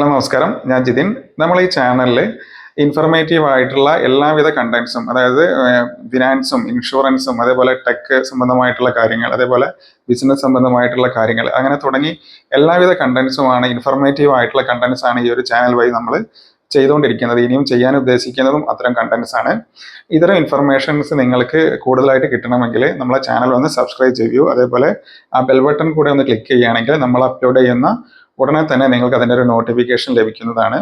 Hello നമസ്കാരം. ഞാൻ ജിതിൻ. നമ്മൾ ഈ ചാനലിൽ ഇൻഫർമേറ്റീവ് ആയിട്ടുള്ള എല്ലാവിധ കണ്ടന്റ്സും അതായത് ഫിനാൻസും ഇൻഷുറൻസും അതേപോലെ ടെക് സംബന്ധമായിട്ടുള്ള കാര്യങ്ങൾ അതേപോലെ ബിസിനസ് സംബന്ധമായിട്ടുള്ള കാര്യങ്ങൾ അങ്ങനെ തുടങ്ങി എല്ലാവിധ കണ്ടന്റ്സുമാണ് ഇൻഫർമേറ്റീവ് ആയിട്ടുള്ള കണ്ടന്റ്സ് ആണ് ഈ ഒരു ചാനൽ വഴി നമ്മൾ ചെയ്തുകൊണ്ടിരിക്കുന്നത്. ഇനിയും ചെയ്യാൻ ഉദ്ദേശിക്കുന്നതും അത്തരം കണ്ടന്റ്സ് ആണ്. ഇത്തരം ഇൻഫർമേഷൻസ് നിങ്ങൾക്ക് കൂടുതലായിട്ട് കിട്ടണമെങ്കിൽ നമ്മളെ ചാനൽ ഒന്ന് സബ്സ്ക്രൈബ് ചെയ്യൂ. അതേപോലെ ആ ബെൽ ബട്ടൺ കൂടെ ഒന്ന് ക്ലിക്ക് ചെയ്യുകയാണെങ്കിൽ നമ്മൾ അപ്ലോഡ് ചെയ്യുന്ന ഉടനെ തന്നെ നിങ്ങൾക്ക് അതിന്റെ ഒരു നോട്ടിഫിക്കേഷൻ ലഭിക്കുന്നതാണ്.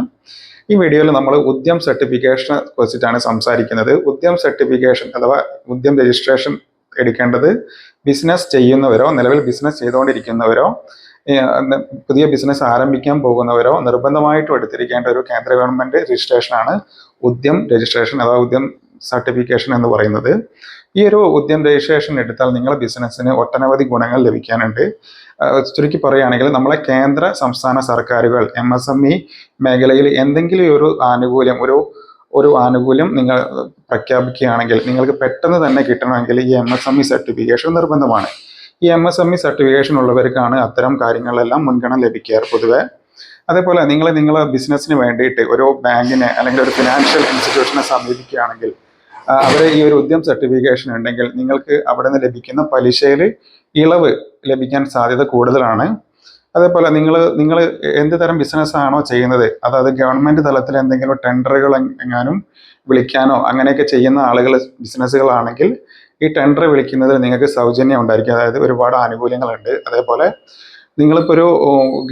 ഈ വീഡിയോയിൽ നമ്മൾ ഉദ്യം സർട്ടിഫിക്കേഷനെ കുറിച്ചിട്ടാണ് സംസാരിക്കുന്നത്. ഉദ്യം സർട്ടിഫിക്കേഷൻ അഥവാ ഉദ്യം രജിസ്ട്രേഷൻ എടുക്കേണ്ടത് ബിസിനസ് ചെയ്യുന്നവരോ നിലവിൽ ബിസിനസ് ചെയ്തുകൊണ്ടിരിക്കുന്നവരോ പുതിയ ബിസിനസ് ആരംഭിക്കാൻ പോകുന്നവരോ നിർബന്ധമായിട്ടും എടുത്തിരിക്കേണ്ട ഒരു കേന്ദ്ര ഗവൺമെന്റ് രജിസ്ട്രേഷനാണ് ഉദ്യം രജിസ്ട്രേഷൻ അഥവാ ഉദ്യം സർട്ടിഫിക്കേഷൻ എന്ന് പറയുന്നത്. ഈ ഒരു ഉദ്യം രജിസ്ട്രേഷൻ എടുത്താൽ നിങ്ങളുടെ ബിസിനസ്സിന് ഒട്ടനവധി ഗുണങ്ങൾ ലഭിക്കാനുണ്ട്. ചുരുക്കി പറയുകയാണെങ്കിൽ നമ്മളെ കേന്ദ്ര സംസ്ഥാന സർക്കാരുകൾ എം എസ് എം ഇ മേഖലയിൽ എന്തെങ്കിലും ഒരു ആനുകൂല്യം ഒരു ഒരു ആനുകൂല്യം നിങ്ങൾ പ്രഖ്യാപിക്കുകയാണെങ്കിൽ നിങ്ങൾക്ക് പെട്ടെന്ന് തന്നെ കിട്ടണമെങ്കിൽ ഈ M S M E certification നിർബന്ധമാണ്. ഈ M S M E certification ഉള്ളവർക്കാണ് അത്തരം കാര്യങ്ങളെല്ലാം മുൻഗണന ലഭിക്കാറ് പൊതുവേ. അതേപോലെ നിങ്ങൾ നിങ്ങളെ ബിസിനസ്സിന് വേണ്ടിയിട്ട് ഒരു ബാങ്കിനെ അല്ലെങ്കിൽ ഒരു ഫിനാൻഷ്യൽ ഇൻസ്റ്റിറ്റ്യൂഷനെ സമീപിക്കുകയാണെങ്കിൽ അവർ ഈ ഒരു ഉദ്യം സർട്ടിഫിക്കേഷൻ ഉണ്ടെങ്കിൽ നിങ്ങൾക്ക് അവിടെ നിന്ന് ലഭിക്കുന്ന പലിശയിൽ ഇളവ് ലഭിക്കാൻ സാധ്യത കൂടുതലാണ്. അതേപോലെ നിങ്ങൾ നിങ്ങൾ എന്ത് തരം ബിസിനസ് ആണോ ചെയ്യുന്നത്? അതായത് ഗവൺമെന്റ് തലത്തിൽ എന്തെങ്കിലും ടെൻഡറുകൾ എങ്ങാനും വിളിക്കാനോ അങ്ങനെയൊക്കെ ചെയ്യുന്ന ആളുകൾ ബിസിനസ്സുകളാണെങ്കിൽ ഈ ടെൻഡർ വിളിക്കുന്നതിൽ നിങ്ങൾക്ക് സൗജന്യം ഉണ്ടായിരിക്കും. അതായത് ഒരുപാട് ആനുകൂല്യങ്ങളുണ്ട്. അതേപോലെ നിങ്ങളിപ്പോൾ ഒരു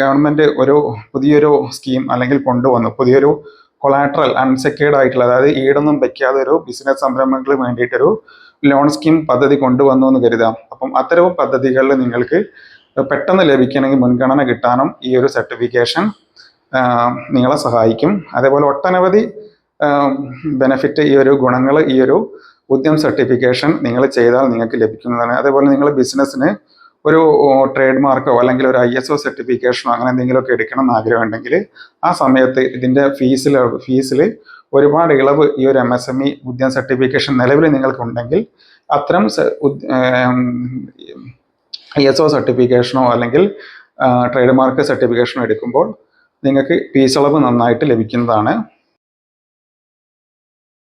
ഗവൺമെന്റ് ഒരു പുതിയൊരു സ്കീം അല്ലെങ്കിൽ കൊണ്ടുവന്നു. പുതിയൊരു കൊളാട്രൽ അൺസെക്യൂർഡ് ആയിട്ടുള്ള അതായത് ഈടൊന്നും വെക്കാതെ ഒരു ബിസിനസ് സംരംഭങ്ങൾക്ക് വേണ്ടിയിട്ടൊരു ലോൺ സ്കീം പദ്ധതി കൊണ്ടുവന്നു എന്ന് കരുതാം. അപ്പം അത്തരം പദ്ധതികളിൽ നിങ്ങൾക്ക് പെട്ടെന്ന് ലഭിക്കണമെങ്കിൽ മുൻഗണന കിട്ടാനും ഈ ഒരു സർട്ടിഫിക്കേഷൻ നിങ്ങളെ സഹായിക്കും. അതേപോലെ ഒട്ടനവധി ബെനഫിറ്റ് ഈ ഒരു ഗുണങ്ങൾ ഈ ഒരു ഉദ്യം സർട്ടിഫിക്കേഷൻ നിങ്ങൾ ചെയ്താൽ നിങ്ങൾക്ക് ലഭിക്കുന്നതാണ്. അതേപോലെ നിങ്ങൾ ബിസിനസ്സിന് ഒരു ട്രേഡ് മാർക്കോ അല്ലെങ്കിൽ ഒരു ഐ എസ് ഒ സർട്ടിഫിക്കേഷനോ അങ്ങനെ എന്തെങ്കിലുമൊക്കെ എടുക്കണം എന്ന് ആഗ്രഹമുണ്ടെങ്കിൽ ആ സമയത്ത് ഇതിന്റെ ഫീസിൽ ഫീസിൽ ഒരുപാട് ഇളവ് ഈ ഒരു M S M E Udyam certification നിലവിൽ നിങ്ങൾക്കുണ്ടെങ്കിൽ അത്തരം ഐ എസ് ഒ സർട്ടിഫിക്കേഷനോ അല്ലെങ്കിൽ ട്രേഡ് മാർക്ക് സർട്ടിഫിക്കേഷനോ എടുക്കുമ്പോൾ നിങ്ങൾക്ക് ഫീസ് ഇളവ് നന്നായിട്ട് ലഭിക്കുന്നതാണ്.